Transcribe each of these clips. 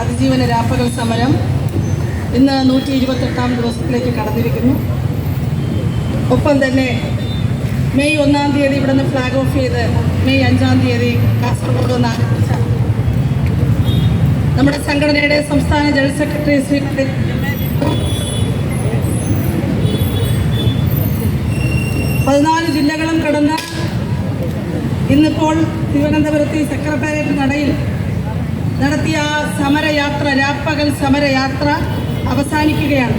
അതിജീവന രാപ്പകൽ സമരം ഇന്ന് നൂറ്റി ഇരുപത്തെട്ടാം ദിവസത്തിലേക്ക് കടന്നിരിക്കുന്നു. ഒപ്പം തന്നെ മെയ് ഒന്നാം തീയതി ഇവിടെ നിന്ന് ഫ്ലാഗ് ഓഫ് ചെയ്ത് മെയ് അഞ്ചാം തീയതി കാസർഗോഡ് നിന്ന് ആരംഭിച്ച നമ്മുടെ സംഘടനയുടെ സംസ്ഥാന ജനറൽ സെക്രട്ടറി ശ്രീ പതിനാല് ജില്ലകളും കടന്ന് ഇന്നിപ്പോൾ തിരുവനന്തപുരത്ത് സെക്രട്ടേറിയറ്റ് നടയിൽ നടത്തിയ ആ സമരയാത്ര രാപ്പകൽ സമരയാത്ര അവസാനിക്കുകയാണ്.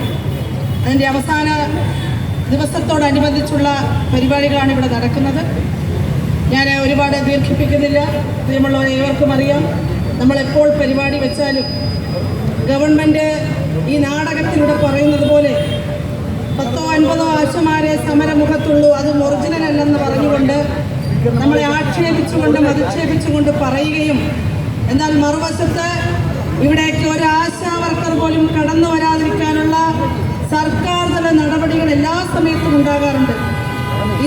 അതിന്റെ അവസാന ദിവസത്തോടനുബന്ധിച്ചുള്ള പരിപാടികളാണ് ഇവിടെ നടക്കുന്നത്. ഞാൻ ഒരുപാട് ദീർഘിപ്പിക്കുന്നില്ല. പ്രിയമുള്ളവർ ഏവർക്കും അറിയാം. നമ്മളെപ്പോൾ പരിപാടി വെച്ചാലും ഗവൺമെന്റ് ഈ നാടകത്തിലൂടെ പറയുന്നത് പോലെ പത്തോ അൻപതോ ആശമാരെ സമരമുഖത്തുള്ളൂ. അതും ഒറിജിനൽ അല്ലെന്ന് പറഞ്ഞുകൊണ്ട് നമ്മളെ ആക്ഷേപിച്ചുകൊണ്ടും അധിക്ഷേപിച്ചുകൊണ്ട് പറയുകയും എന്നാൽ മറുവശത്ത് ഇവിടേക്ക് ഒരു ആശാ വർക്കർ പോലും കടന്നു വരാതിരിക്കാനുള്ള സർക്കാർ തല നടപടികൾ എല്ലാ സമയത്തും ഉണ്ടാകാറുണ്ട്.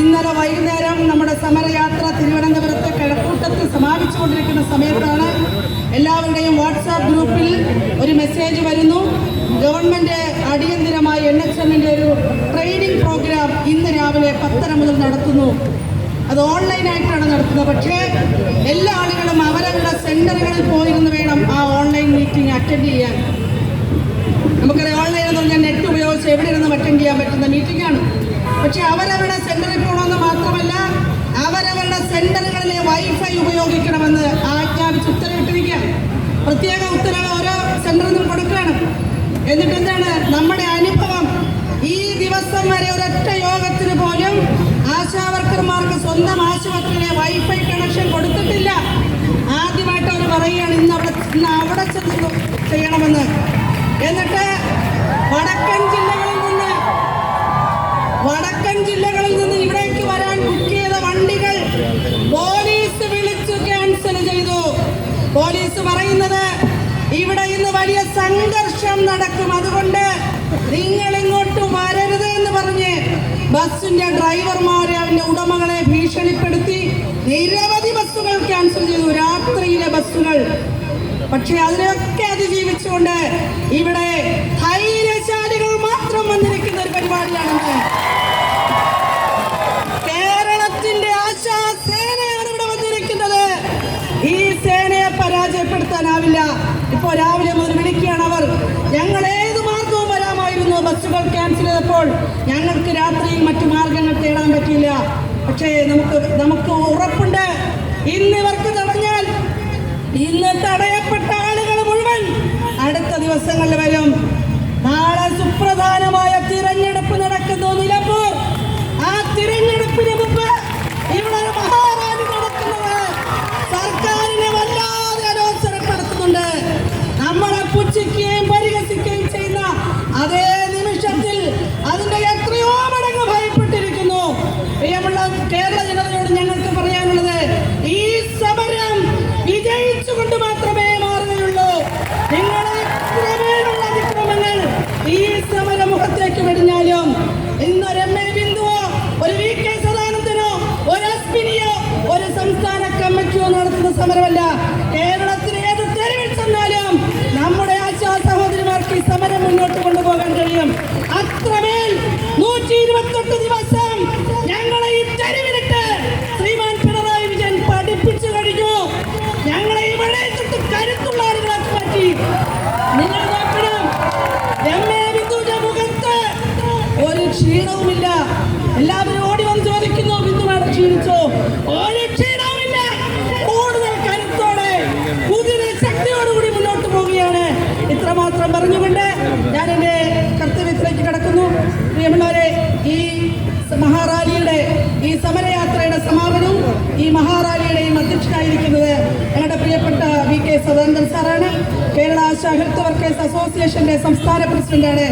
ഇന്നലെ വൈകുന്നേരം നമ്മുടെ സമരയാത്ര തിരുവനന്തപുരത്ത് കിഴക്കൂട്ടത്തിൽ സമാപിച്ചുകൊണ്ടിരിക്കുന്ന സമയത്താണ് എല്ലാവരുടെയും വാട്സാപ്പ് ഗ്രൂപ്പിൽ ഒരു മെസ്സേജ് വരുന്നു. ഗവൺമെന്റ് അടിയന്തിരമായി എൻ എച്ച് എമ്മിന്റെ ഒരു ട്രെയിനിങ് പ്രോഗ്രാം ഇന്ന് രാവിലെ പത്തര മുതൽ നടത്തുന്നു. അത് ഓൺലൈനായിട്ടാണ് നടത്തുന്നത്. പക്ഷേ എല്ലാ സെന്ററുകളിൽ പോയിരുന്ന് വേണം ആ ഓൺലൈൻ മീറ്റിംഗ് അറ്റൻഡ് ചെയ്യാൻ? നമുക്കറിയാം ഓൺലൈൻ എന്ന് പറഞ്ഞാൽ നെറ്റ് ഉപയോഗിച്ച് എവിടെ ഇരുന്ന് അറ്റൻഡ് ചെയ്യാൻ പറ്റുന്ന മീറ്റിംഗ് ആണ്. പക്ഷെ അവരവരുടെ സെന്ററിൽ പോകണമെന്ന് മാത്രമല്ല അവരവരുടെ സെന്ററുകളിലെ വൈഫൈ ഉപയോഗിക്കണമെന്ന് ആജ്ഞാപിച്ച് ഉത്തരവിട്ടിരിക്കുകയാണ്. പ്രത്യേക ഉത്തരവ് ഓരോ സെന്ററിൽ നിന്നും കൊടുക്കുകയാണ്. എന്നിട്ട് എന്താണ്? നമ്മുടെ അനുഭവം. ഈ ദിവസം വരെ ഒരൊറ്റ യോഗത്തിന് പോലും ആശാവർക്കർമാർക്ക് സ്വന്തം ആശുപത്രിയിലെ വൈഫൈ ഇന്ന് അവിടെ ചെന്ന് ചെയ്യണമെന്ന്. എന്നിട്ട് വടക്കൻ ജില്ലകളിൽ നിന്ന് വടക്കൻ ജില്ലകളിൽ നിന്ന് ഇവിടേക്ക് വരാൻ ബുക്ക് ചെയ്ത വണ്ടികൾ പോലീസ് വിളിച്ചു ക്യാൻസൽ ചെയ്തു. പോലീസ് പറയുന്നത് ഇവിടെ ഇന്ന് വലിയ സംഘർഷം നടക്കും. അതുകൊണ്ട് നിങ്ങൾ ഇങ്ങോട്ട് വരരുത് എന്ന് പറഞ്ഞ് ബസ്സിന്റെ ഡ്രൈവർമാരെ അവന്റെ ഉടമകളെ ഭീഷണിപ്പെടുത്തി നിരവധി ബസ്സുകൾ ക്യാൻസൽ ചെയ്തു. രാത്രിയിലെ ബസ്സുകൾ പക്ഷെ അതിനൊക്കെ അതിജീവിച്ചുകൊണ്ട് ഇവിടെ ധൈര്യശാലികൾ മാത്രം വന്നിരിക്കുന്ന ഒരു പരിപാടിയാണെന്ന് കേരളത്തിന്റെ ആശാ സേനയാണ് ഇവിടെ വന്നിരിക്കുന്നത്. ഈ സേനയെ പരാജയപ്പെടുത്താനാവില്ല. ഇപ്പോ രാവിലെ മുതൽ വിളിക്കുകയാണ് അവർ. ഞങ്ങൾ ഏത് മാർഗവും വരാമായിരുന്നു. ബസ്സുകൾ ക്യാൻസൽ ചെയ്തപ്പോൾ ഞങ്ങൾക്ക് രാത്രിയിൽ മറ്റു മാർഗങ്ങൾ തേടാൻ പറ്റില്ല പക്ഷേ നമുക്ക് നമുക്ക് ഉറപ്പുണ്ട്. ഇന്ന് ഇവർക്ക് തടഞ്ഞാൽ ഇന്ന് തടയപ്പെട്ട ദിവസങ്ങളിൽ വരും. സമരമല്ല കേരളത്തിന് ഏത് തെരുവിൽ ചെന്നാലും നമ്മുടെ ആശാ സഹോദരിമാർക്ക് ഈ സമരം മുന്നോട്ട് കൊണ്ടുപോകാൻ കഴിയും. അത്രമേൽ നൂറ്റി ഇരുപത്തെട്ട് ദിവസം ഞങ്ങളെ ഈ തെരുവിലിട്ട് ശ്രീമാൻ പിണറായി വിജയൻ പഠിപ്പിച്ചു കഴിഞ്ഞു. ഞങ്ങളെ ഈ മഴയത്തിട്ട് കരുത്തുള്ള ആളുകളാക്കി മാറ്റി നിങ്ങൾ നോക്കണം. ഒരു ക്ഷീണവുമില്ല. എല്ലാവരും ഓടി വന്ന് ചോദിക്കുന്നു ഞാൻ എന്റെ കർത്തവ്യത്തിലേക്ക് കടക്കുന്നു. പ്രിയമുള്ളവരെ ഈ മഹാറാലിയുടെ ഈ സമരയാത്രയുടെ സമാപനവും ഈ മഹാറാലിയുടെയും അധ്യക്ഷനായിരിക്കുന്നത് ഞങ്ങളുടെ പ്രിയപ്പെട്ട വി കെ സദാനന്ദൻ സാറാണ്. കേരള ആശാ ഹെൽത്ത് വർക്കേഴ്സ് അസോസിയേഷന്റെ സംസ്ഥാന പ്രസിഡന്റാണ്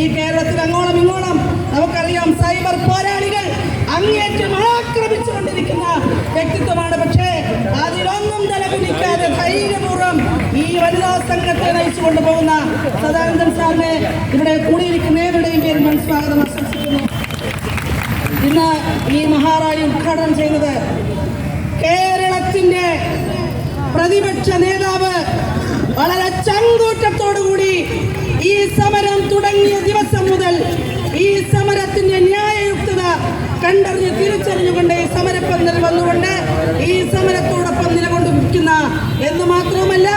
ഈ കേരളത്തിൽ അങ്ങോളം ഇങ്ങോളം. നമുക്കറിയാം സൈബർ പോരാളികൾ അങ്ങേറ്റം ആക്രമിച്ചുകൊണ്ടിരിക്കുന്ന വ്യക്തിത്വമാണ് പക്ഷേ അതിലൊന്നും നിലകുലിക്കാതെ ധൈര്യപൂർവം ഈ വനിതാ സംഘത്തെ നയിച്ചു കൊണ്ടുപോകുന്ന സദാനന്ദൻ സാറിനെ ഇവിടെ കൂടിയിരിക്കുന്ന ഏവരുടെയും പേരിൽ ഞാൻ സ്വാഗതം ആശംസിക്കുന്നു. ഇന്ന് ഈ മഹാറാലി ഉദ്ഘാടനം ചെയ്യുന്നത് കേരളത്തിന്റെ പ്രതിപക്ഷ നേതാവ് വളരെ ചങ്കൂറ്റത്തോടുകൂടി വന്നുകൊണ്ട് ഈ സമരത്തോടൊപ്പം നിലകൊണ്ടിരിക്കുന്ന എന്ന് മാത്രവുമല്ല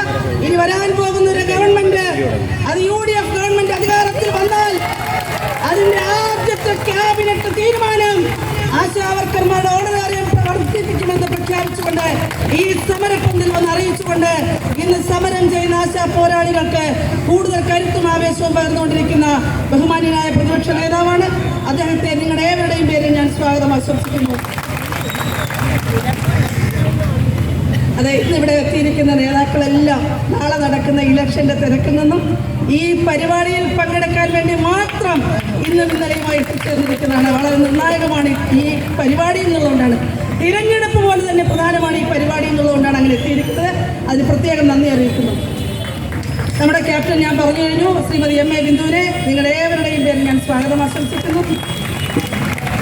ഇനി വരാൻ പോകുന്ന ഒരു ഗവൺമെന്റ് അത് യു ഡി എഫ് ഗവൺമെന്റ് അധികാരത്തിൽ വന്നാൽ അതിന്റെ ആദ്യത്തെ ക്യാബിനറ്റ് തീരുമാനം ആശാവർക്കർമാരുടെ ഓണറാറിയം വർദ്ധിപ്പിക്കുമെന്ന് പ്രഖ്യാപിച്ചുകൊണ്ട് ഈ സമരപ്പന്തൽ വന്ന് അറിയിച്ചുകൊണ്ട് ഇന്ന് സമരം ചെയ്യുന്ന ആശാ പോരാളികൾക്ക് കൂടുതൽ കരുത്തും ആവേശവും പകർന്നുകൊണ്ടിരിക്കുന്ന ബഹുമാന്യനായ പ്രതിപക്ഷ നേതാവാണ്. അദ്ദേഹത്തെ നിങ്ങളുടെ ഏവരുടെയും പേരിൽ ഞാൻ സ്വാഗതം ആശംസിക്കുന്നു. അതെ ഇന്ന് ഇവിടെ എത്തിയിരിക്കുന്ന നേതാക്കളെല്ലാം നാളെ നടക്കുന്ന ഇലക്ഷന്റെ തിരക്കിൽ നിന്നും ഈ പരിപാടിയിൽ പങ്കെടുക്കാൻ വേണ്ടി മാത്രം ഇന്നും ഇന്നലെയുമായി എത്തിച്ചേർന്നിരിക്കുന്നതാണ്. വളരെ നിർണായകമാണ് ഈ പരിപാടി എന്നുള്ളതുകൊണ്ടാണ്. തിരഞ്ഞെടുപ്പ് പോലെ തന്നെ പ്രധാനമാണ് ഈ പരിപാടി എന്നുള്ളതുകൊണ്ടാണ് അങ്ങനെ എത്തിയിരിക്കുന്നത്. അതിന് പ്രത്യേകം നന്ദി അറിയിക്കുന്നു. നമ്മുടെ ക്യാപ്റ്റൻ ഞാൻ പറഞ്ഞു കഴിഞ്ഞു ശ്രീമതി എം എ ബിന്ദുവിനെ നിങ്ങളേവരുടെയും പേരിൽ ഞാൻ സ്വാഗതം ആശംസിക്കുന്നു.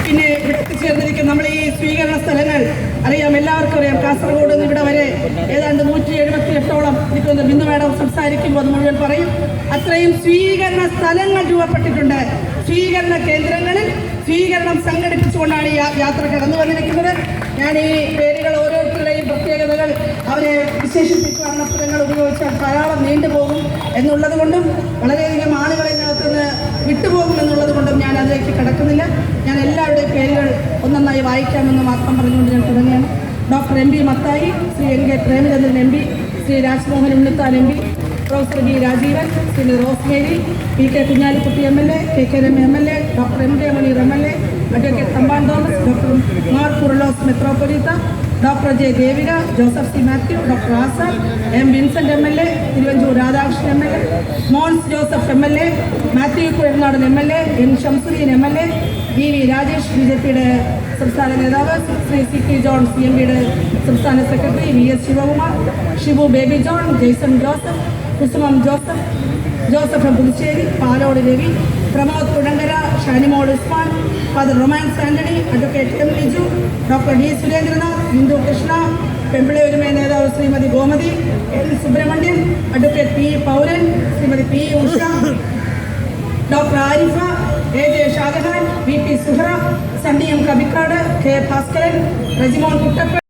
പിന്നെ ഇവിടെ എത്തിച്ചേർന്നിരിക്കുന്ന നമ്മൾ ഈ സ്വീകരണ സ്ഥലങ്ങൾ അറിയാം എല്ലാവർക്കും അറിയാം. കാസർഗോഡ് നിന്ന് ഇവിടെ വരെ ഏതാണ്ട് നൂറ്റി എഴുപത്തി എട്ടോളം നിൽക്കുന്ന ബിന്ദു മേഡം സംസാരിക്കുമ്പോൾ അത് മുഴുവൻ പറയും. അത്രയും സ്വീകരണ സ്ഥലങ്ങൾ രൂപപ്പെട്ടിട്ടുണ്ട്. സ്വീകരണ കേന്ദ്രങ്ങളിൽ സ്വീകരണം സംഘടിപ്പിച്ചുകൊണ്ടാണ് ഈ യാത്ര കടന്നു വന്നിരിക്കുന്നത്. ഞാൻ ഈ പേരുകൾ ഓരോരുത്തരുടെയും പ്രത്യേകതകൾ അവരെ വിശേഷിപ്പിക്കുവാനുള്ള പദങ്ങൾ ഉപയോഗിച്ചാൽ ധാരാളം നീണ്ടുപോകും എന്നുള്ളത് കൊണ്ടും വളരെയധികം ആളുകളെ ഇതിനകത്തുനിന്ന് വിട്ടുപോകും എന്നുള്ളത് കൊണ്ടും ഞാൻ അതിലേക്ക് കടക്കുന്നില്ല ഞാൻ എല്ലാവരുടെയും പേരുകൾ ഒന്നൊന്നായി മാത്രം പറഞ്ഞുകൊണ്ട് ഞാൻ തുടങ്ങുകയാണ്. Doctor M P Mathai Shri N K Premachandran M P Shri Rajmohan Unnithan M P professor B Rajeevan Shri Rose Mary P K Kunhalikutty M L A K K Rama M L A doctor M K Muneer M L A advocate Thampan Thomas doctor Mar Coorilos മെത്രോപൊലീത്ത doctor J Devika Joseph C Mathew doctor Azar M Vincent M L A Thiruvanchoor Radhakrishnan M L A Mons Joseph M L A Mathew Kuzhalnadan M L A N Shamsuddin M L A V V Rajesh B J പിയുടെ സംസ്ഥാന നേതാവ് Shri C K John C M പിയുടെ സംസ്ഥാന secretary V S Sivakumar Shibu Baby John Jaison Joseph Kusumam Joseph Joseph Puthussery Palode Ravi Pramod Kudankara Shanimol Usman father Romance Antony advocate M Liju doctor D Surendranath Hindu Krishna Pembilai ഒരുമയ നേതാവ് Shrimati Gomathi N Subramanian advocate P Pouran Shrimati P Usha doctor Arifa A J Shajahan V P Suhara Sunny M Kabikkad K Bhaskaran Rejimon Kuttappa